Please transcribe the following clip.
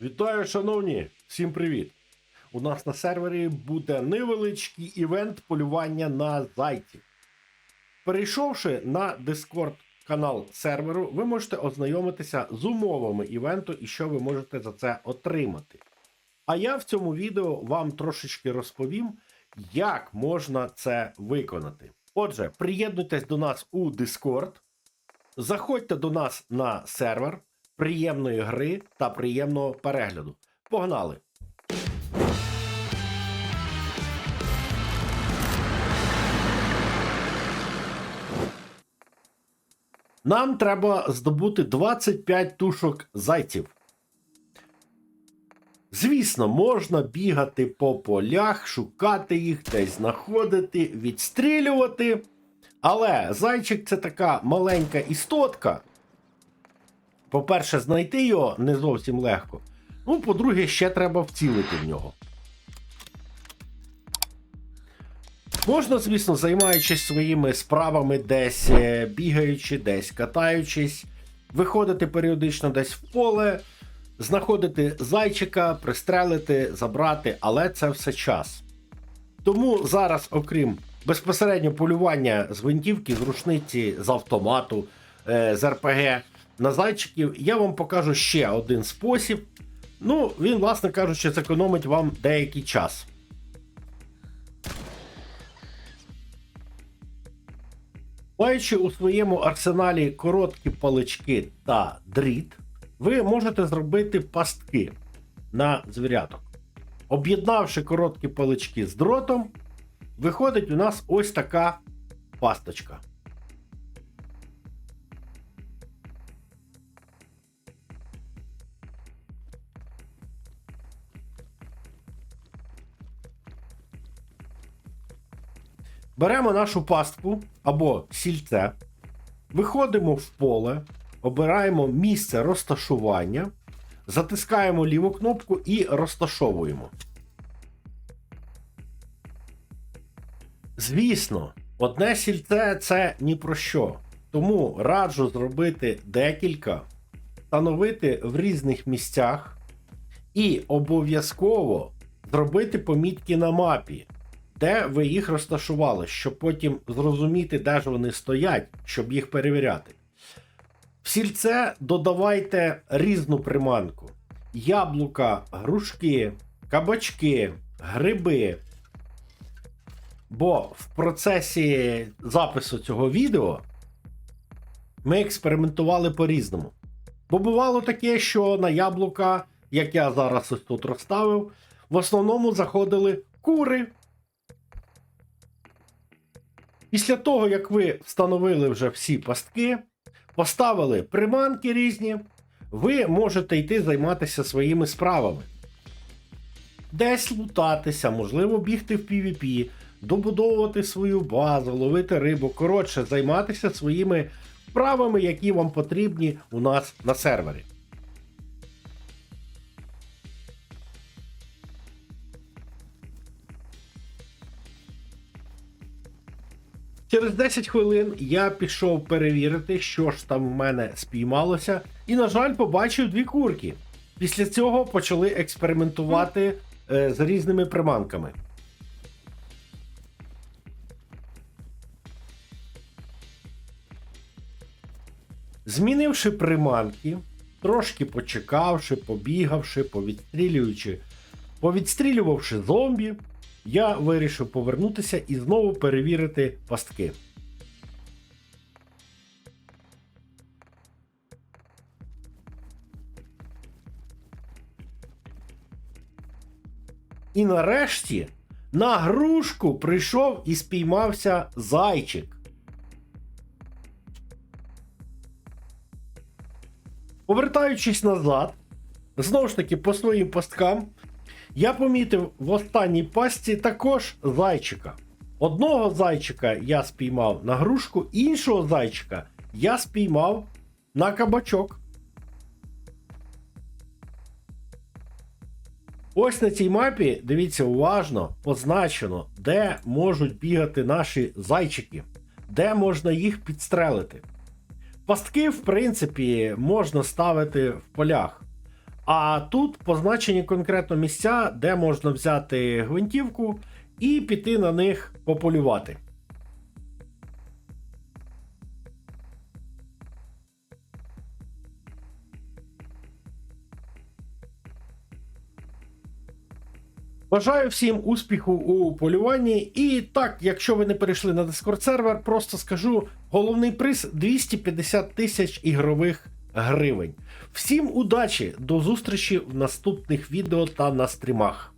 Вітаю, шановні! Всім привіт! У нас на сервері буде невеличкий івент полювання на зайців. Перейшовши на Discord канал серверу, ви можете ознайомитися з умовами івенту і що ви можете за це отримати. А я в цьому відео вам трошечки розповім, як можна це виконати. Отже, приєднуйтесь до нас у Discord, заходьте до нас на сервер. Приємної гри та приємного перегляду. Погнали! Нам треба здобути 25 тушок зайців. Звісно, можна бігати по полях, шукати їх, десь знаходити, відстрілювати. Але зайчик це така маленька істотка. По-перше, знайти його не зовсім легко. Ну, по-друге, ще треба вцілити в нього. Можна, звісно, займаючись своїми справами, десь е, бігаючи, десь катаючись, виходити періодично десь в поле, знаходити зайчика, пристрелити, забрати, але це все час. Тому зараз, окрім безпосередньо полювання з гвинтівки, з рушниці, з автомату, е, з РПГ на зайчиків, я вам покажу ще один спосіб. Ну, він, власне кажучи, зекономить вам деякий час. Маючи у своєму арсеналі короткі палички та дріт, ви можете зробити пастки на звіряток. Об'єднавши короткі палички з дротом, виходить у нас ось така пасточка. Беремо нашу пастку або сільце, виходимо в поле, обираємо місце розташування, затискаємо ліву кнопку і розташовуємо. Звісно, одне сільце це ні про що. Тому раджу зробити декілька, встановити в різних місцях і обов'язково зробити помітки на мапі де ви їх розташували, щоб потім зрозуміти, де ж вони стоять, щоб їх перевіряти. В сільце додавайте різну приманку: яблука, грушки, кабачки, гриби. Бо в процесі запису цього відео ми експериментували по-різному. Бо бувало таке, що на яблука, як я зараз ось тут розставив, в основному заходили кури. Після того, як ви встановили вже всі пастки, поставили приманки різні, ви можете йти займатися своїми справами. Десь лутатися, можливо, бігти в PvP, добудовувати свою базу, ловити рибу. Коротше, займатися своїми справами, які вам потрібні у нас на сервері. Через 10 хвилин я пішов перевірити, що ж там в мене спіймалося, і, на жаль, побачив дві курки. Після цього почали експериментувати е, з різними приманками. Змінивши приманки, трошки почекавши, побігавши, повідстрілюючи, повідстрілювавши зомбі, я вирішив повернутися і знову перевірити пастки. І нарешті на грушку прийшов і спіймався зайчик. Повертаючись назад, знову ж таки по своїм пасткам, я помітив в останній пастці також зайчика. Одного зайчика я спіймав на грушку, іншого зайчика я спіймав на кабачок. Ось на цій мапі, дивіться уважно, позначено, де можуть бігати наші зайчики, де можна їх підстрелити. Пастки, в принципі, можна ставити в полях. А тут позначені конкретно місця, де можна взяти гвинтівку і піти на них пополювати. Бажаю всім успіху у полюванні. І так, якщо ви не перейшли на Discord сервер, просто скажу: головний приз 250 тисяч ігрових гривень. Всім удачі, до зустрічі в наступних відео та на стрімах.